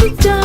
ที่ใจ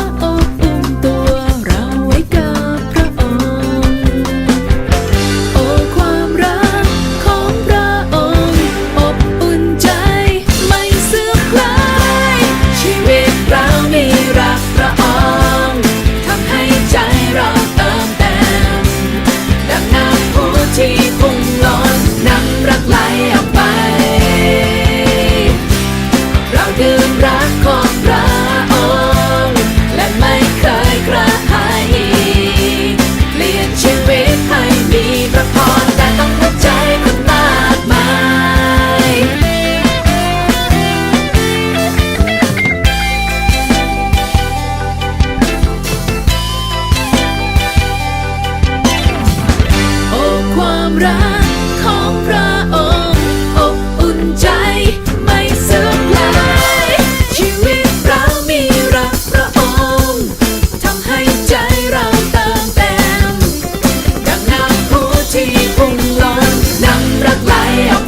รักของพระองค์อบอุ่นใจไม่เสื่อมลยชีวิตเรามีรักพระองค์ทำให้ใจเราเติมเต็มดังน้ำพุที่พุ่งล้นนำรักไหลออ